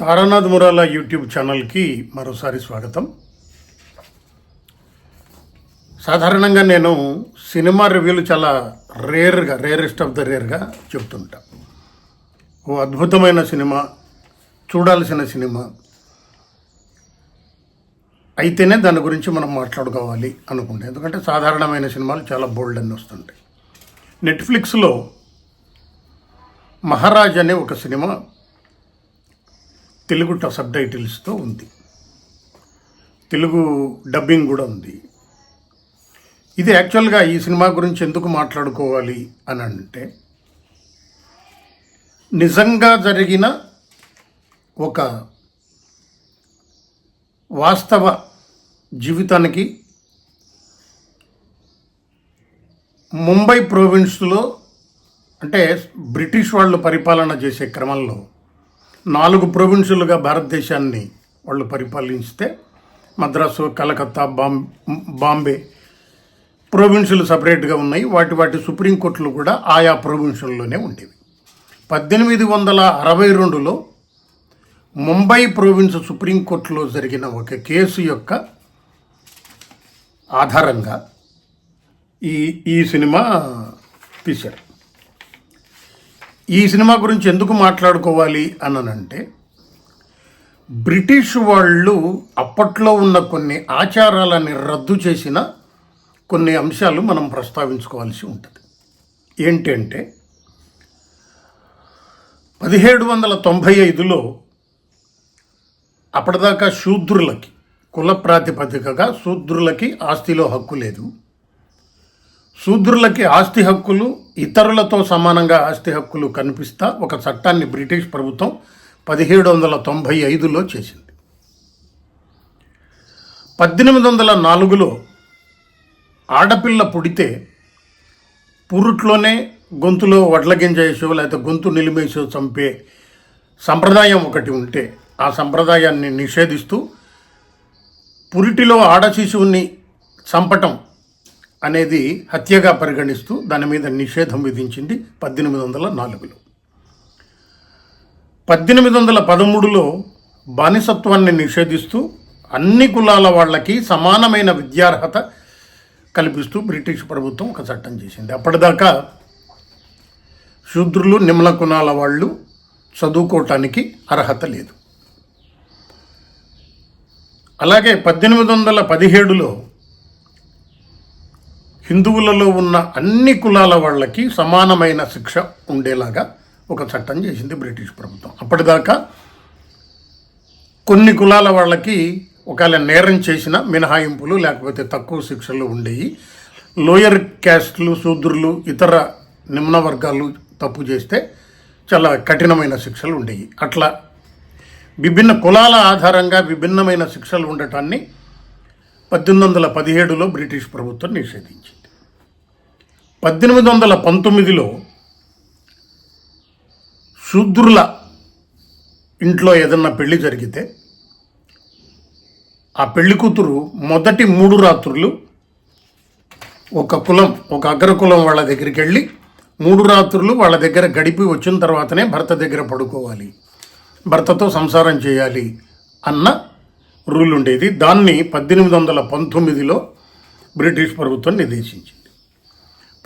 Taranath మురాలా YouTube ఛానల్కి మరోసారి స్వాగతం. సాధారణంగా నేను సినిమా రివ్యూలు చాలా రేర్గా రేరెస్ట్ ఆఫ్ ద రేర్గా చెప్తుంటా. ఓ అద్భుతమైన సినిమా చూడాల్సిన సినిమా. అయితేనే దాని గురించి మనం మాట్లాడుకోవాలి అనుకుంటే. ఎందుకంటే సాధారణమైన సినిమాలు చాలా బోల్డ్ అని వస్తుంటాయి. నెట్ఫ్లిక్స్లో మహారాజ్ అనే ఒక సినిమా తెలుగు ట- సబ్ టైటిల్స్తో ఉంది. తెలుగు డబ్బింగ్ కూడా ఉంది. ఇది యాక్చువల్గా ఈ సినిమా గురించి ఎందుకు మాట్లాడుకోవాలి అని అంటే నిజంగా జరిగిన ఒక వాస్తవ జీవితానికి ముంబై ప్రోవిన్స్లో అంటే బ్రిటిష్ వాళ్ళు పరిపాలన చేసే క్రమంలో నాలుగు ప్రొవిన్సులుగా భారతదేశాన్ని వాళ్ళు పరిపాలించితే మద్రాసు కలకత్తా బాంబే బాంబే ప్రొవిన్సులు సపరేట్గా ఉన్నాయి. వాటి వాటి సుప్రీంకోర్టులు కూడా ఆయా ప్రొవిన్సుల్లోనే ఉండేవి. పద్దెనిమిది వందల అరవై రెండులో ముంబై ప్రొవిన్స్ సుప్రీంకోర్టులో జరిగిన ఒక కేసు యొక్క ఆధారంగా ఈ ఈ సినిమా తీశారు. ఈ సినిమా గురించి ఎందుకు మాట్లాడుకోవాలి అనంటే బ్రిటిష్ వాళ్ళు అప్పట్లో ఉన్న కొన్ని ఆచారాలని రద్దు చేసిన కొన్ని అంశాలు మనం ప్రస్తావించుకోవాల్సి ఉంటుంది. ఏంటంటే పదిహేడు వందల తొంభై ఐదులో అప్పటిదాకా శూద్రులకి కుల ప్రాతిపదికగా శూద్రులకి ఆస్తిలో హక్కు లేదు. శూద్రులకి ఆస్తి హక్కులు ఇతరులతో సమానంగా ఆస్తి హక్కులు కనిపిస్తా ఒక చట్టాన్ని బ్రిటిష్ ప్రభుత్వం పదిహేడు వందల తొంభై ఐదులో చేసింది. పద్దెనిమిది వందల నాలుగులో ఆడపిల్ల పుడితే పురుట్లోనే గొంతులో వడ్ల లేకపోతే గొంతు నిలిమేసో చంపే సంప్రదాయం ఒకటి ఉంటే ఆ సంప్రదాయాన్ని నిషేధిస్తూ పురిటిలో ఆడ శిశువుని చంపటం అనేది హత్యగా పరిగణిస్తూ దాని మీద నిషేధం విధించింది పద్దెనిమిది వందల నాలుగులో. పద్దెనిమిది వందల పదమూడులో బానిసత్వాన్ని నిషేధిస్తూ అన్ని కులాల వాళ్ళకి సమానమైన విద్యార్హత కల్పిస్తూ బ్రిటిష్ ప్రభుత్వం ఒక చట్టం చేసింది. అప్పటిదాకా శూద్రులు నిమ్న కులాల వాళ్ళు చదువుకోవటానికి అర్హత లేదు. అలాగే పద్దెనిమిది వందల పదిహేడులో హిందువులలో ఉన్న అన్ని కులాల వాళ్ళకి సమానమైన శిక్ష ఉండేలాగా ఒక చట్టం చేసింది బ్రిటిష్ ప్రభుత్వం. అప్పటిదాకా కొన్ని కులాల వాళ్ళకి ఒకవేళ నేరం చేసిన మినహాయింపులు లేకపోతే తక్కువ శిక్షలు ఉండేవి లోయర్ క్యాస్ట్లు శూద్రులు ఇతర నిమ్న వర్గాలు తప్పు చేస్తే చాలా కఠినమైన శిక్షలు ఉండేవి అట్లా విభిన్న కులాల ఆధారంగా విభిన్నమైన శిక్షలు ఉండటాన్ని పద్దెనిమిది వందల పదిహేడులో బ్రిటిష్ ప్రభుత్వం నిషేధించింది. పద్దెనిమిది వందల పంతొమ్మిదిలో శూద్రుల ఇంట్లో ఏదన్నా పెళ్ళి జరిగితే ఆ పెళ్ళి కూతురు మొదటి మూడు రాత్రులు ఒక కులం ఒక అగ్రకులం వాళ్ళ దగ్గరికి వెళ్ళి మూడు రాత్రులు వాళ్ళ దగ్గర గడిపి వచ్చిన తర్వాతనే భర్త దగ్గర పడుకోవాలి. భర్తతో సంసారం చేయాలి అన్న రూల్ ఉండేది. దాన్ని పద్దెనిమిది వందల పంతొమ్మిదిలో బ్రిటిష్ ప్రభుత్వం నిర్దేశించింది.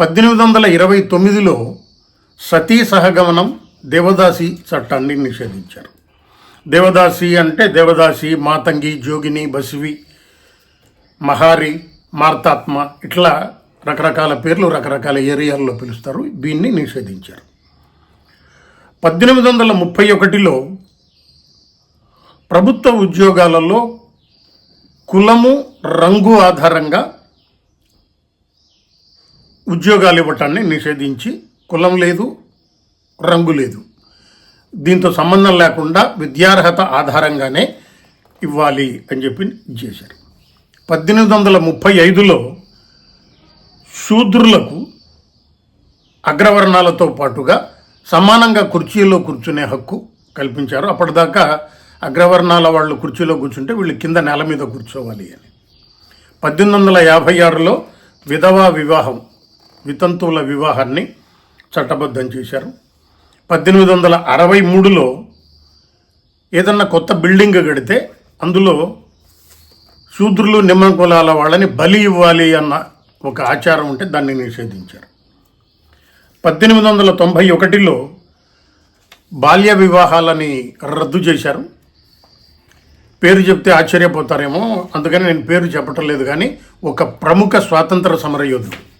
పద్దెనిమిది వందల ఇరవై తొమ్మిదిలో సతీ సహగమనం దేవదాసి చట్టాన్ని నిషేధించారు. దేవదాసి అంటే దేవదాసి మాతంగి జోగిని బసివి మహారి మార్తాత్మ ఇట్లా రకరకాల పేర్లు రకరకాల ఏరియాల్లో పిలుస్తారు. దీన్ని నిషేధించారు. పద్దెనిమిది వందల ముప్పై ఒకటిలో ప్రభుత్వ ఉద్యోగాలలో కులము రంగు ఆధారంగా ఉద్యోగాలు ఇవ్వటాన్ని నిషేధించి కులం లేదు రంగు లేదు. దీంతో సంబంధం లేకుండా విద్యార్హత ఆధారంగానే ఇవ్వాలి అని చెప్పి చేశారు. పద్దెనిమిది వందల ముప్పై ఐదులో శూద్రులకు అగ్రవర్ణాలతో పాటుగా సమానంగా కుర్చీలో కూర్చునే హక్కు కల్పించారు. అప్పటిదాకా అగ్రవర్ణాల వాళ్ళు కుర్చీలో కూర్చుంటే వీళ్ళు కింద నేల మీద కూర్చోవాలి అని. పద్దెనిమిది వందల యాభై ఆరులో విధవా వివాహం వితంతువుల వివాహాన్ని చట్టబద్ధం చేశారు. పద్దెనిమిది వందల అరవై మూడులో ఏదన్నా కొత్త బిల్డింగ్ కడితే అందులో శూద్రులు నిమ్మ కులాల వాళ్ళని బలి ఇవ్వాలి అన్న ఒక ఆచారం ఉంటే దాన్ని నిషేధించారు. పద్దెనిమిది వందల తొంభై ఒకటిలో బాల్య వివాహాలని రద్దు చేశారు. పేరు చెప్తే ఆశ్చర్యపోతారేమో అందుకని నేను పేరు చెప్పటం లేదు కానీ ఒక ప్రముఖ స్వాతంత్ర సమరయోధుడు.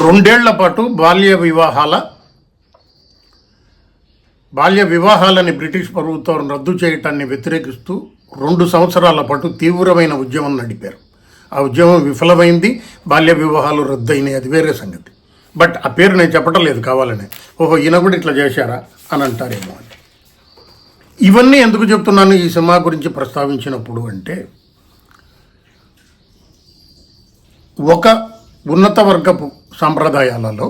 రెండేళ్ళ పాటు బాల్య వివాహాల బాల్య వివాహాలని బ్రిటిష్ ప్రభుత్వం రద్దు చేయటాన్ని వ్యతిరేకిస్తూ రెండు సంవత్సరాల పాటు తీవ్రమైన ఉద్యమం నడిపారు. ఆ ఉద్యమం విఫలమైంది బాల్య వివాహాలు రద్దయినాయి అది వేరే సంగతి. బట్ ఆ పేరు నేను చెప్పటం లేదు కావాలని. ఓహో ఈయన కూడా ఇట్లా చేశారా అని అంటారేమో అని. ఇవన్నీ ఎందుకు చెప్తున్నాను ఈ సినిమా గురించి ప్రస్తావించినప్పుడు అంటే ఒక ఉన్నత వర్గపు సాంప్రదాయాలలో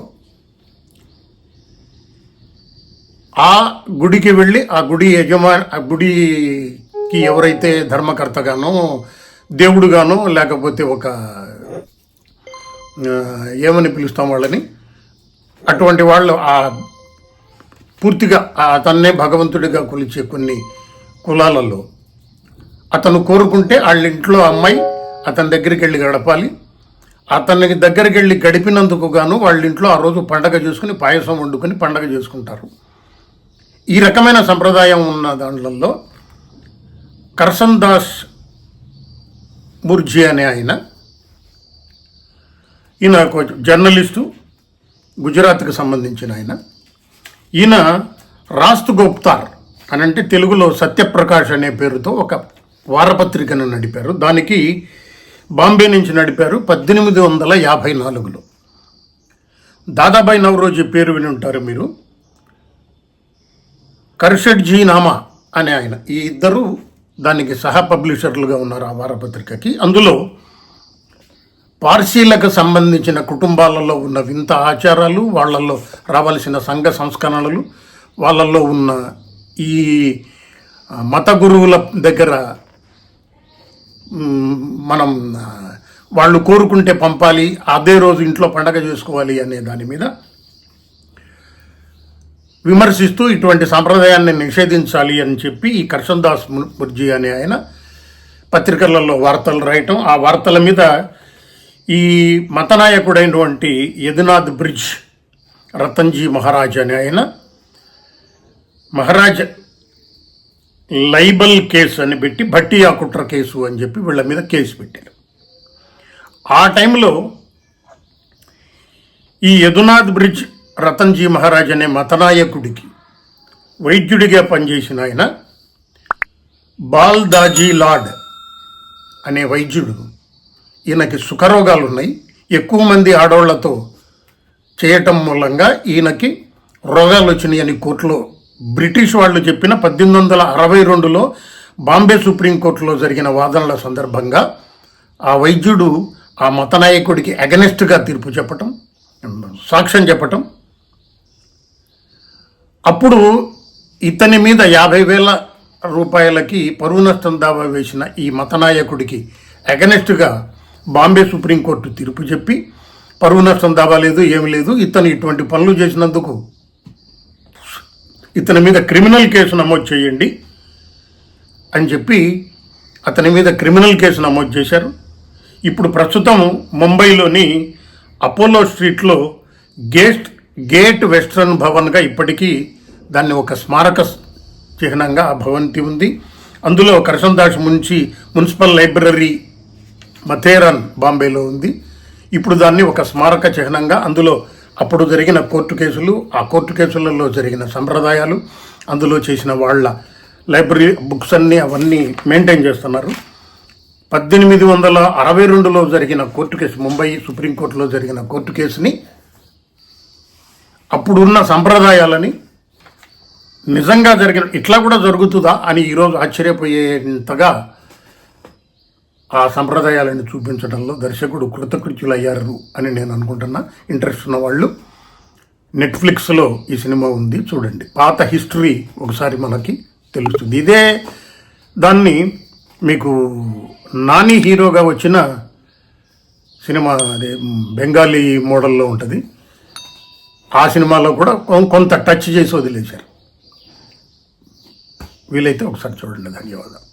ఆ గుడికి వెళ్ళి ఆ గుడి యజమా ఆ గుడికి ఎవరైతే ధర్మకర్తగానో దేవుడుగానో లేకపోతే ఒక ఏమని పిలుస్తాం వాళ్ళని? అటువంటి వాళ్ళు ఆ పూర్తిగా అతన్నే భగవంతుడిగా కొలిచే కొన్ని కులాలలో అతను కోరుకుంటే వాళ్ళ ఇంట్లో అమ్మాయి అతని దగ్గరికి వెళ్ళి గడపాలి. అతనికి దగ్గరికి వెళ్ళి గడిపినందుకు గాను వాళ్ళ ఇంట్లో ఆ రోజు పండగ చేసుకుని పాయసం వండుకొని పండగ చేసుకుంటారు. ఈ రకమైన సంప్రదాయం ఉన్న దాంట్లలో కర్సన్ దాస్ ముర్జీ అనే ఆయన ఈయన కొంచెం జర్నలిస్టు గుజరాత్కి సంబంధించిన ఆయన. ఈయన రాస్తు గుప్తార్ అని అంటే తెలుగులో సత్యప్రకాష్ అనే పేరుతో ఒక వారపత్రికను నడిపారు. దానికి బాంబే నుంచి నడిపారు పద్దెనిమిది వందల యాభై నాలుగులో. దాదాబాయి నవరోజీ పేరు విని ఉంటారు మీరు. కర్షడ్జీ నామా అనే ఆయన. ఈ ఇద్దరు దానికి సహ పబ్లిషర్లుగా ఉన్నారు ఆ వారపత్రికకి. అందులో పార్సీలకు సంబంధించిన కుటుంబాలలో ఉన్న వింత ఆచారాలు వాళ్ళల్లో రావాల్సిన సంఘ సంస్కరణలు వాళ్ళల్లో ఉన్న ఈ మత గురువుల దగ్గర మనం వాళ్ళు కోరుకుంటే పంపాలి అదే రోజు ఇంట్లో పండగ చేసుకోవాలి అనే దాని మీద విమర్శిస్తూ ఇటువంటి సాంప్రదాయాన్ని నిషేధించాలి అని చెప్పి ఈ కర్షన్ దాస్ ముర్జీ అనే ఆయన పత్రికలలో వార్తలు రాయటం. ఆ వార్తల మీద ఈ మతనాయకుడైనటువంటి యదునాథ్ బ్రిడ్జ్ రతన్జీ మహారాజ్ అనే ఆయన మహారాజ్ లైబల్ కేసు అని పెట్టి భట్టి కుట్ర కేసు అని చెప్పి వీళ్ళ మీద కేసు పెట్టారు. ఆ టైంలో ఈ యదునాథ్ బ్రిడ్జ్ రతన్జీ మహారాజ్ అనే మతనాయకుడికి వైద్యుడిగా పనిచేసిన ఆయన బాల్దాజీ లాడ్ అనే వైద్యుడు. ఈయనకి సుఖరోగాలు ఉన్నాయి ఎక్కువ మంది ఆడవాళ్ళతో చేయటం మూలంగా ఈయనకి రోగాలు వచ్చినాయని కోర్టులో బ్రిటిష్ వాళ్ళు చెప్పిన పద్దెనిమిది వందల అరవై రెండులో బాంబే సుప్రీంకోర్టులో జరిగిన వాదనల సందర్భంగా ఆ వైద్యుడు ఆ మతనాయకుడికి అగనెస్ట్గా తీర్పు చెప్పటం సాక్ష్యం చెప్పటం. అప్పుడు ఇతని మీద యాభై వేల రూపాయలకి పరువు నష్టం దావా వేసిన ఈ మతనాయకుడికి అగనెస్ట్గా బాంబే సుప్రీంకోర్టు తీర్పు చెప్పి పరువు నష్టం దావా లేదు ఏమి లేదు ఇతను ఇటువంటి పనులు చేసినందుకు ఇతని మీద క్రిమినల్ కేసు నమోదు చేయండి అని చెప్పి అతని మీద క్రిమినల్ కేసు నమోదు చేశారు. ఇప్పుడు ప్రస్తుతం ముంబైలోని అపోలో స్ట్రీట్లో గేట్ గేట్ వెస్ట్రన్ భవన్గా ఇప్పటికీ దాన్ని ఒక స్మారక చిహ్నంగా ఆ భవంతి ఉంది. అందులో కరసందాస్ మున్సి మున్సిపల్ లైబ్రరీ మథేరాన్ బాంబేలో ఉంది. ఇప్పుడు దాన్ని ఒక స్మారక చిహ్నంగా అందులో అప్పుడు జరిగిన కోర్టు కేసులు ఆ కోర్టు కేసులలో జరిగిన సంప్రదాయాలు అందులో చేసిన వాళ్ళ లైబ్రరీ బుక్స్ అన్నీ అవన్నీ మెయింటైన్ చేస్తున్నారు. పద్దెనిమిది వందల అరవై రెండులో జరిగిన కోర్టు కేసు ముంబై సుప్రీంకోర్టులో జరిగిన కోర్టు కేసుని అప్పుడున్న సంప్రదాయాలని నిజంగా జరిగిన ఇట్లా కూడా జరుగుతుందా అని ఈరోజు ఆశ్చర్యపోయేంతగా ఆ సంప్రదాయాలను చూపించడంలో దర్శకుడు కృతకృత్యులయ్యారు అని నేను అనుకుంటున్నా. ఇంట్రెస్ట్ ఉన్న వాళ్ళు నెట్ఫ్లిక్స్లో ఈ సినిమా ఉంది చూడండి. పాత హిస్టరీ ఒకసారి మనకి తెలుస్తుంది. ఇదే దాన్ని మీకు నాని హీరోగా వచ్చిన సినిమా అదే బెంగాలీ మోడల్లో ఉంటుంది. ఆ సినిమాలో కూడా కొంత టచ్ చేసి వదిలేశారు. వీలైతే ఒకసారి చూడండి. ధన్యవాదాలు.